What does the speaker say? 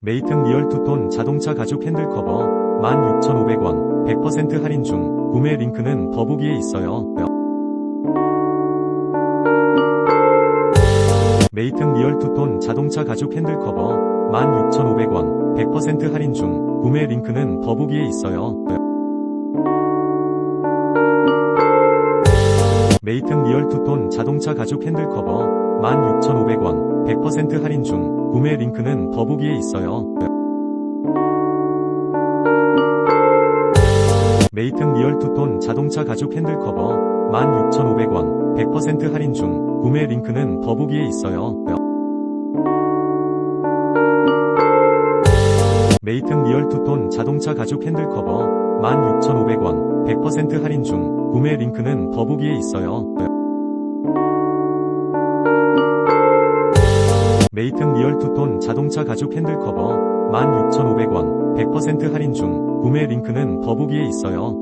메이튼 리얼 투톤 자동차 가죽 핸들 커버 16,500원 100% 할인 중 구매 링크는 더보기에 있어요. 메이튼 리얼 투톤 자동차 가죽 핸들 커버 16,500원 100% 할인 중 구매 링크는 더보기에 있어요. 메이튼 리얼 투톤 자동차 가죽 핸들 커버 16,500원 100% 할인 중 구매 링크는 더보기에 있어요. 메이튼 리얼 투톤 자동차 가죽 핸들 커버 16,500원 100% 할인 중 구매 링크는 더보기에 있어요. 메이튼 리얼 투톤 자동차 가죽 핸들 커버 16,500원 100% 할인 중 구매 링크는 더보기에 있어요. 메이튼 리얼 투톤 자동차 가죽 핸들 커버 16,500원 100% 할인 중 구매 링크는 더보기에 있어요.